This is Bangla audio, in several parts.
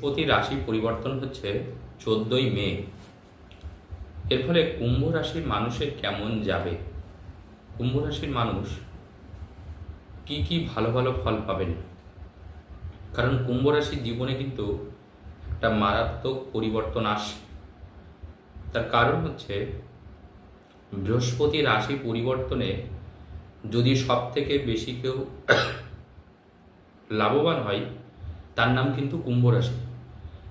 প্রতি রাশি পরিবর্তন হচ্ছে চোদ্দই মে। এর ফলে কুম্ভ রাশির মানুষের কেমন যাবে? কুম্ভ রাশির মানুষ কি কি ভালো ভালো ফল পাবেন? কারণ কুম্ভ রাশির জীবনে কিন্তু একটা মারাত্মক পরিবর্তন আসে। তার কারণ হচ্ছে বৃহস্পতি রাশি পরিবর্তনে যদি সব থেকে বেশি কেউ লাভবান হয়, তার নাম কিন্তু কুম্ভ রাশি।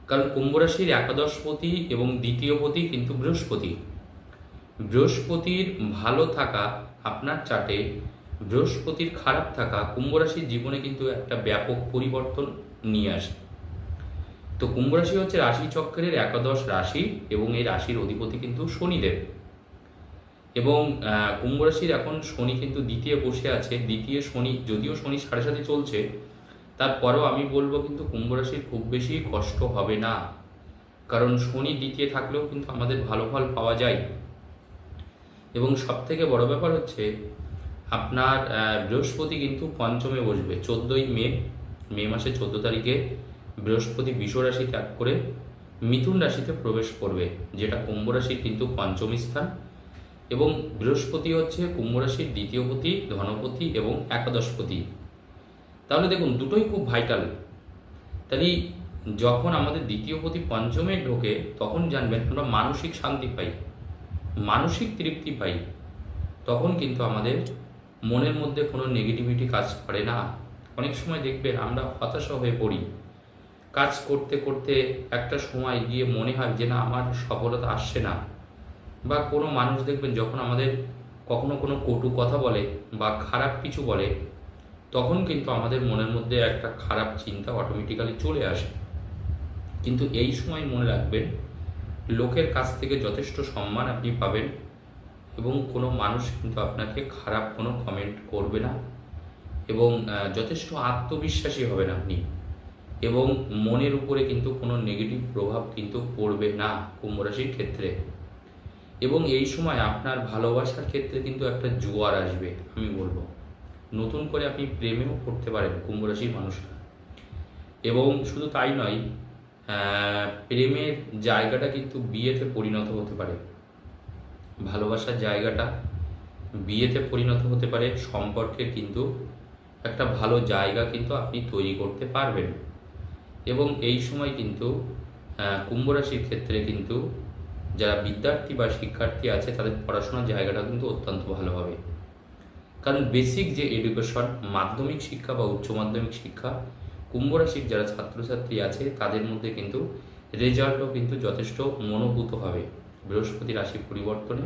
কারণ কুম্ভ রাশির একাদশপতি এবং দ্বিতীয়পতি কিন্তু বৃহস্পতি। বৃহস্পতির ভালো থাকা আপনার চার্টে বৃহস্পতির খারাপ থাকা কুম্ভ রাশির জীবনে কিন্তু একটা ব্যাপক পরিবর্তন নিয়ে আসে। তো কুম্ভ রাশি হচ্ছে রাশি চক্রের একাদশ রাশি এবং এই রাশির অধিপতি কিন্তু শনিদেব। এবং কুম্ভ রাশির এখন শনি কিন্তু দ্বিতীয় বসে আছে। দ্বিতীয় শনি, যদিও শনি সাড়ে সাথে চলছে তারপরেও আমি বলব কিন্তু কুম্ভ রাশির খুব বেশি কষ্ট হবে না। কারণ শনি দ্বিতীয় থাকলেও কিন্তু আমাদের ভালো ফল পাওয়া যায়। এবং সব থেকে বড় ব্যাপার হচ্ছে, আপনার বৃহস্পতি কিন্তু পঞ্চমে বসবে, চোদ্দোই মে মে মাসের চোদ্দ তারিখে বৃহস্পতি বিষ রাশি ত্যাগ করে মিথুন রাশিতে প্রবেশ করবে, যেটা কুম্ভ রাশির কিন্তু পঞ্চম স্থান। এবং বৃহস্পতি হচ্ছে কুম্ভ রাশির দ্বিতীয়পতি, ধনপতি এবং একাদশপতি। তাহলে দেখুন, দুটোই খুব ভাইটাল তাহলে যখন আমাদের দ্বিতীয় প্রতি পঞ্চমে ঢোকে, তখন জানবেন আমরা মানসিক শান্তি পাই, মানসিক তৃপ্তি পাই। তখন কিন্তু আমাদের মনের মধ্যে কোনো নেগেটিভিটি কাজ করে না। অনেক সময় দেখবেন আমরা হতাশা হয়ে পড়ি। কাজ করতে করতে একটা সময় গিয়ে মনে হয় যে না, আমার সফলতা আসছে না। বা কোনো মানুষ দেখবেন যখন আমাদের কখনো কোনো কটু কথা বলে বা খারাপ কিছু বলে তখন কিন্তু আমাদের মনের মধ্যে একটা খারাপ চিন্তা অটোমেটিক্যালি চলে আসে। কিন্তু এই সময় মনে রাখবেন, লোকের কাছ থেকে যথেষ্ট সম্মান আপনি পাবেন এবং কোনো মানুষ কিন্তু আপনাকে খারাপ কোনো কমেন্ট করবে না এবং যথেষ্ট আত্মবিশ্বাসী হবেন আপনি এবং মনের উপরে কিন্তু কোনো নেগেটিভ প্রভাব কিন্তু পড়বে না কুম্ভ রাশির ক্ষেত্রে। এবং এই সময় আপনার ভালোবাসার ক্ষেত্রে কিন্তু একটা জোয়ার আসবে, আমি বলব। নতুন করে আপনি প্রেমেও পড়তে পারেন কুম্ভ রাশির মানুষরা। এবং শুধু তাই নয় প্রেমের জায়গাটা কিন্তু বিয়েতে পরিণত হতে পারে। ভালোবাসার জায়গাটা বিয়েতে পরিণত হতে পারে, সম্পর্কে কিন্তু একটা ভালো জায়গা কিন্তু আপনি তৈরি করতে পারবেন। এবং এই সময় কিন্তু কুম্ভ রাশির ক্ষেত্রে কিন্তু যারা বিদ্যার্থী বা শিক্ষার্থী আছে, তাদের পড়াশোনার জায়গাটা কিন্তু অত্যন্ত ভালো হবে। কারণ বেসিক যে এডুকেশন মাধ্যমিক শিক্ষা বা উচ্চ মাধ্যমিক শিক্ষা, কুম্ভ রাশির যারা ছাত্রছাত্রী আছে, তাদের মধ্যে কিন্তু রেজাল্টও কিন্তু যথেষ্ট মনোভূত হবে। বৃহস্পতি রাশি পরিবর্তনে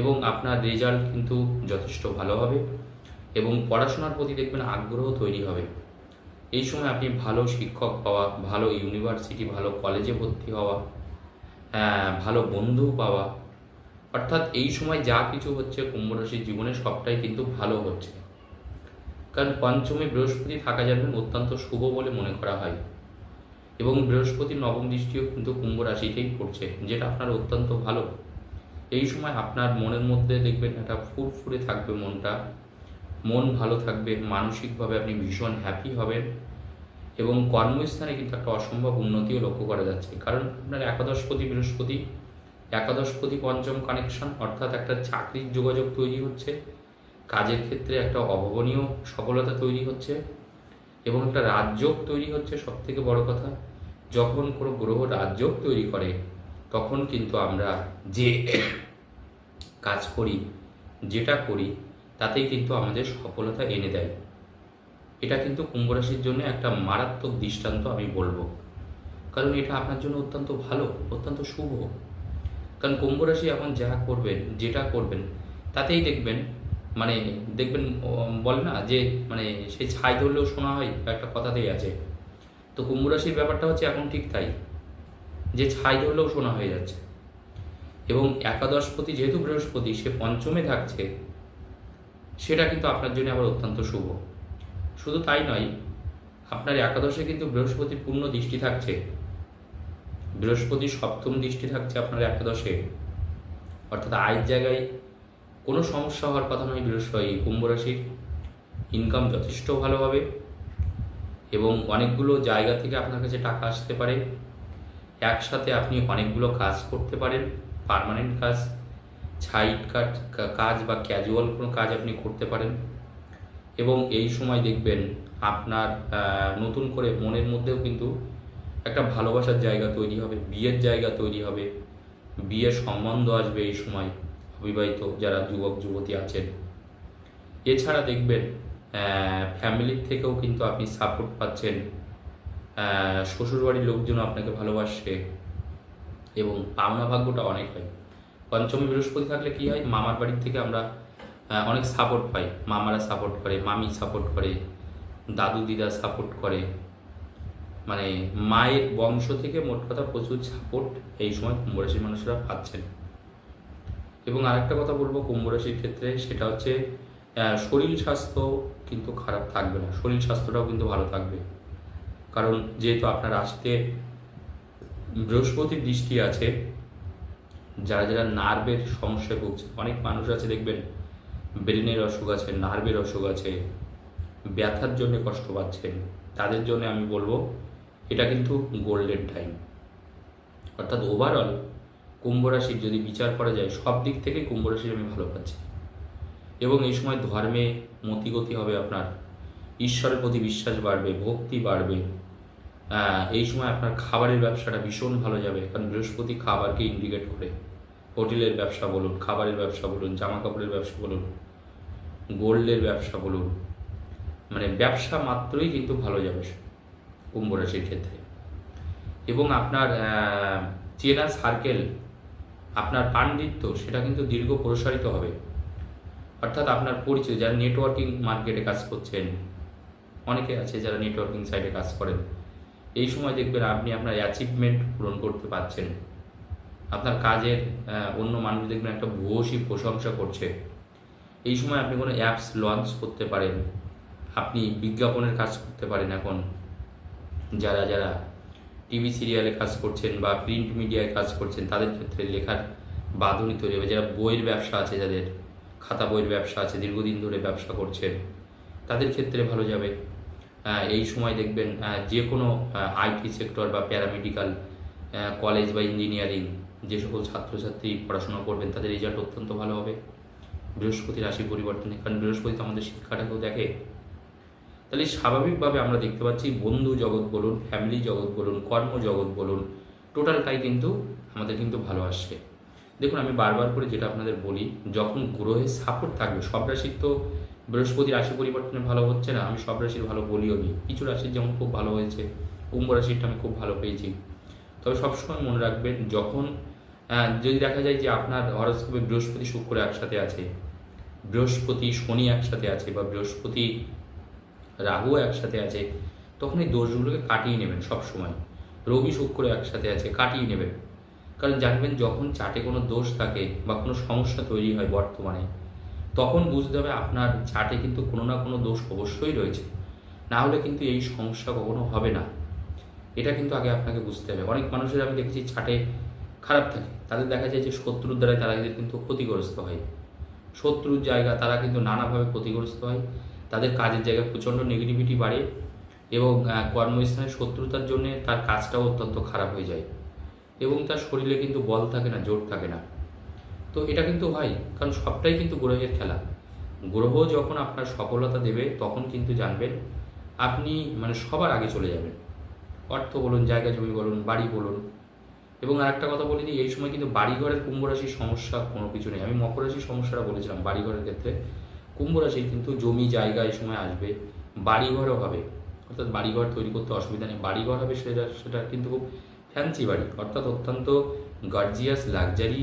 এবং আপনার রেজাল্ট কিন্তু যথেষ্ট ভালো হবে এবং পড়াশোনার প্রতি দেখবেন আগ্রহ তৈরি হবে। এই সময় আপনি ভালো শিক্ষক পাওয়া, ভালো ইউনিভার্সিটি ভালো কলেজে ভর্তি হওয়া ভালো বন্ধু পাওয়া অর্থাৎ এই সময় যা কিছু হচ্ছে কুম্ভ রাশির জীবনে সবটাই কিন্তু ভালো হচ্ছে। কারণ পঞ্চমে বৃহস্পতি থাকা যাবেন অত্যন্ত শুভ বলে মনে করা হয়। এবং বৃহস্পতির নবম দৃষ্টিও কিন্তু কুম্ভ রাশিতেই পড়ছে, যেটা আপনার অত্যন্ত ভালো। এই সময় আপনার মনের মধ্যে দেখবেন একটা ফুরফুরে থাকবে মনটা, মন ভালো থাকবে, মানসিকভাবে আপনি ভীষণ হ্যাপি হবেন এবং কর্মস্থানে কিন্তু একটা অসম্ভব উন্নতিও লক্ষ্য করা যাচ্ছে। কারণ আপনার একাদশপতি বৃহস্পতি একাদশপতি পঞ্চম কানেকশন অর্থাৎ একটা চাকরির যোগাযোগ তৈরি হচ্ছে, কাজের ক্ষেত্রে একটা অভাবনীয় সফলতা তৈরি হচ্ছে, এবং একটা রাজযোগ তৈরি হচ্ছে সব থেকে বড় কথা। যখন কোনো গ্রহ রাজযোগ তৈরি করে, তখন কিন্তু আমরা যে কাজ করি, যেটা করি, তাতেই কিন্তু আমাদের সফলতা এনে দেয়। এটা কিন্তু কুম্ভ রাশির জন্য একটা মারাত্মক দৃষ্টান্ত আমি বলব। কারণ এটা আপনার জন্য অত্যন্ত ভালো, অত্যন্ত শুভ। কারণ কুম্ভ রাশি এখন যা করবেন, যেটা করবেন, তাতেই দেখবেন মানে দেখবেন বলে না যে মানে সে ছাই ধরলেও শোনা হয় একটা কথাতেই আছে। তো কুম্ভ রাশির ব্যাপারটা হচ্ছে এখন ঠিক তাই, যে ছাই ধরলেও শোনা হয়ে যাচ্ছে। এবং একাদশপতি যেহেতু বৃহস্পতি, সে পঞ্চমে থাকছে, সেটা কিন্তু আপনার জন্য আবার অত্যন্ত শুভ। শুধু তাই নয়, আপনার একাদশে কিন্তু বৃহস্পতির পূর্ণ দৃষ্টি থাকছে। বৃহস্পতির সপ্তম দৃষ্টি থাকছে আপনার একাদশে। অর্থাৎ আয়ের জায়গায় কোনো সমস্যা হওয়ার কথা নয়, বৃহস্পতি কুম্ভ রাশির। ইনকাম যথেষ্ট ভালো হবে এবং অনেকগুলো জায়গা থেকে আপনার কাছে টাকা আসতে পারে। একসাথে আপনি অনেকগুলো কাজ করতে পারেন পার্মানেন্ট কাজ সাইড কাজ কাজ বা ক্যাজুয়াল কোনো কাজ আপনি করতে পারেন। এবং এই সময় দেখবেন আপনার নতুন করে মনের মধ্যেও কিন্তু একটা ভালোবাসার জায়গা তৈরি হবে, বিয়ের জায়গা তৈরি হবে, বিয়ের সম্বন্ধ আসবে এই সময় অবিবাহিত যারা যুবক, যুবতী আছেন। এছাড়া দেখবেন ফ্যামিলির থেকেও কিন্তু আপনি সাপোর্ট পাচ্ছেন। শ্বশুরবাড়ির লোকজন আপনাকে ভালোবাসে এবং পাওনা ভাগ্যটা অনেক হয়। পঞ্চমী বৃহস্পতি থাকলে কি হয়? মামার বাড়ির থেকে আমরা অনেক সাপোর্ট পাই। মামারা সাপোর্ট করে, মামি সাপোর্ট করে, দাদু, দিদা সাপোর্ট করে। মানে মায়ের বংশ থেকে মোট কথা প্রচুর সাপোর্ট এই সময় কুম্ভ রাশির মানুষরা পাচ্ছেন। এবং আরেকটা কথা বলব কুম্ভ রাশির ক্ষেত্রে সেটা হচ্ছে শরীর স্বাস্থ্য কিন্তু খারাপ থাকবে না। শরীর স্বাস্থ্যটাও কিন্তু ভালো থাকবে। কারণ যেহেতু আপনার আসতে বৃহস্পতির দৃষ্টি আছে, যারা যারা নার্ভের সমস্যায় ভুগছে অনেক মানুষ আছে দেখবেন, ব্রেনের অসুখ আছে, নার্ভের অসুখ আছে, ব্যথার জন্য কষ্ট পাচ্ছেন। তাদের জন্য আমি বলব এটা কিন্তু গোল্ডেন টাইম অর্থাৎ ওভারঅল কুম্ভ রাশির যদি বিচার করা যায়, সব দিক থেকে কুম্ভ রাশির আমি ভালো পাচ্ছি। এবং এই সময় ধর্মে মতিগতি হবে আপনার। ঈশ্বরের প্রতি বিশ্বাস বাড়বে, ভক্তি বাড়বে। এই সময় আপনার খাবারের ব্যবসাটা ভীষণ ভালো যাবে, কারণ বৃহস্পতি খাবারকে ইন্ডিকেট করে। হোটেলের ব্যবসা বলুন, খাবারের ব্যবসা বলুন জামা কাপড়ের ব্যবসা বলুন, গোল্ডের ব্যবসা বলুন। মানে ব্যবসা মাত্রই কিন্তু ভালো যাবে। কুম্ভ রাশির ক্ষেত্রে। এবং আপনার চেনা সার্কেল আপনার পাণ্ডিত্য, সেটা কিন্তু দীর্ঘ প্রসারিত হবে। অর্থাৎ আপনার পরিচয় যারা নেটওয়ার্কিং মার্কেটে কাজ করছেন, অনেকে আছে যারা নেটওয়ার্কিং সাইটে কাজ করেন। এই সময় দেখবেন আপনি আপনার অ্যাচিভমেন্ট পূরণ করতে পারছেন। আপনার কাজের অন্য মানুষ দেখবেন একটা ভূয়সী প্রশংসা করছে। এই সময় আপনি কোনো অ্যাপস লঞ্চ করতে পারেন। আপনি বিজ্ঞাপনের কাজ করতে পারেন এখন। যারা যারা টিভি সিরিয়ালে কাজ করছেন বা প্রিন্ট মিডিয়ায় কাজ করছেন, তাদের ক্ষেত্রে লেখার বাঁধনি তৈরি হবে। যারা বইয়ের ব্যবসা আছে, যাদের খাতা বইয়ের ব্যবসা আছে, দীর্ঘদিন ধরে ব্যবসা করছেন, তাদের ক্ষেত্রে ভালো যাবে। এই সময় দেখবেন যে কোনো আইটি সেক্টর বা প্যারামেডিক্যাল কলেজ বা ইঞ্জিনিয়ারিং যে সকল ছাত্রছাত্রী পড়াশোনা করবেন, তাদের রেজাল্ট অত্যন্ত ভালো হবে। বৃহস্পতি রাশি পরিবর্তনে, কারণ বৃহস্পতি তো আমাদের শিক্ষাটাকেও দেখে। তাহলে স্বাভাবিকভাবে আমরা দেখতে পাচ্ছি বন্ধু জগৎ বলুন ফ্যামিলি জগৎ বলুন, কর্ম জগৎ বলুন টোটালটাই কিন্তু আমাদের কিন্তু ভালো আসছে দেখুন, আমি বারবার করে যেটা আপনাদের বলি, যখন গ্রহে সাপোর্ট থাকবে, সব রাশির তো বৃহস্পতি রাশি পরিবর্তনে ভালো হচ্ছে না, আমি সব রাশির ভালো বলিও নি। কিছু রাশির যেমন খুব ভালো হয়েছে, কুম্ভ রাশিরটা আমি খুব ভালো পেয়েছি। তবে সবসময় মনে রাখবেন, যখন যদি দেখা যায় যে আপনার হরস্কোপে বৃহস্পতি শুক্র একসাথে আছে, বৃহস্পতি শনি একসাথে আছে বা বৃহস্পতি রাহু একসাথে আছে তখন এই দোষগুলোকে কাটিয়ে নেবেন সব সময়। রবি শুক্র একসাথে আছে, কাটিয়ে নেবেন। কারণ জানবেন যখন চাটে কোনো দোষ থাকে বা কোনো সমস্যা তৈরি হয় বর্তমানে, তখন বুঝতে হবে আপনার চাটে কিন্তু কোনো না কোনো দোষ অবশ্যই রয়েছে। না হলে কিন্তু এই সমস্যা কখনো হবে না। এটা কিন্তু আগে আপনাকে বুঝতে হবে। অনেক মানুষের আমি দেখেছি চাটে খারাপ থাকে। তাদের দেখা যায় যে শত্রুর দ্বারাই তারা কিন্তু ক্ষতিগ্রস্ত হয়। শত্রুর জায়গা তারা কিন্তু নানাভাবে ক্ষতিগ্রস্ত হয়। তাদের কাজের জায়গায় প্রচণ্ড নেগেটিভিটি বাড়ে এবং কর্মস্থানে শত্রুতার জন্য তার কাজটাও অত্যন্ত খারাপ হয়ে যায় এবং তার শরীরে কিন্তু বল থাকে না, জোর থাকে না। তো এটা কিন্তু হয়, কারণ সবটাই কিন্তু গ্রহের খেলা। গ্রহ যখন আপনার সফলতা দেবে, তখন কিন্তু জানবেন আপনি মানে সবার আগে চলে যাবেন। অর্থ বলুন, জায়গা জমি বলুন, বাড়ি বলুন। এবং আর একটা কথা বলে দিই, এই সময় কিন্তু বাড়িঘরের কুম্ভ রাশির সমস্যা কোনো কিছু নেই। আমি মকর রাশির সমস্যাটা বলেছিলাম বাড়িঘরের ক্ষেত্রে। কুম্ভ রাশির কিন্তু জমি, জায়গা এই সময় আসবে। বাড়িঘরও হবে। অর্থাৎ বাড়িঘর তৈরি করতে অসুবিধা নেই। বাড়িঘর হবে সেটা সেটা কিন্তু খুব ফ্যান্সি বাড়ি। অর্থাৎ অত্যন্ত গার্জিয়াস লাক্সারি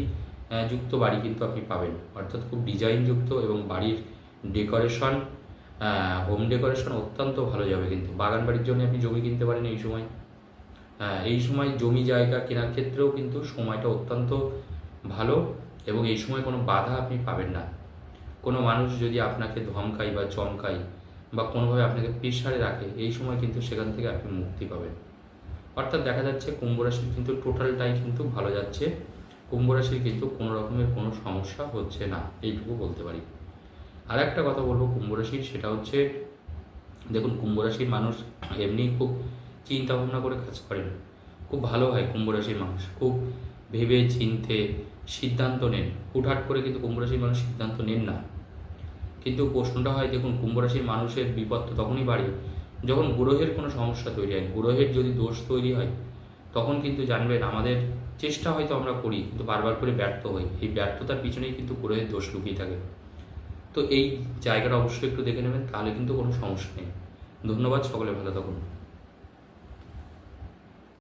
যুক্ত বাড়ি কিন্তু আপনি পাবেন। অর্থাৎ খুব ডিজাইনযুক্ত এবং বাড়ির ডেকোরেশন হোম ডেকোরেশন অত্যন্ত ভালো যাবে কিন্তু। বাগান বাড়ির জন্য আপনি জমি কিনতে পারেন এই সময়। এই সময় জমি, জায়গা কেনার ক্ষেত্রেও কিন্তু সময়টা অত্যন্ত ভালো এবং এই সময় কোনো বাধা আপনি পাবেন না। কোনো মানুষ যদি আপনাকে ধমকাই বা চমকাই বা কোনোভাবে আপনাকে প্রেশারে রাখে, এই সময় কিন্তু সেখান থেকে আপনি মুক্তি পাবেন। অর্থাৎ দেখা যাচ্ছে কুম্ভ রাশির কিন্তু টোটালটাই কিন্তু ভালো যাচ্ছে। কুম্ভ রাশির কিন্তু কোনো রকমের কোনো সমস্যা হচ্ছে না, এইটুকু বলতে পারি। আর একটা কথা বলব কুম্ভ রাশির, সেটা হচ্ছে, দেখুন কুম্ভ রাশির মানুষ এমনি খুব চিন্তা ভাবনা করে কাজ করেন। খুব ভালো হয় কুম্ভ রাশির মানুষ। খুব ভেবে চিনতে সিদ্ধান্ত নেন। হুটহাট করে কিন্তু কুম্ভ রাশির মানুষ সিদ্ধান্ত নেন না। কিন্তু প্রশ্নটা হয়, দেখুন, কুম্ভ রাশির মানুষের বিপদ তো তখনই বাড়ে যখন গ্রহের কোনো সমস্যা তৈরি হয়। গ্রহের যদি দোষ তৈরি হয়, তখন কিন্তু জানবেন আমাদের চেষ্টা হয়তো আমরা করি, কিন্তু বারবার করে ব্যর্থ হই। এই ব্যর্থতার পিছনেই কিন্তু গ্রহের দোষ লুকিয়ে থাকে। তো এই জায়গাটা অবশ্যই একটু দেখে নেবেন, তাহলে কিন্তু কোনো সমস্যা নেই। ধন্যবাদ, সকলে ভালো থাকুন।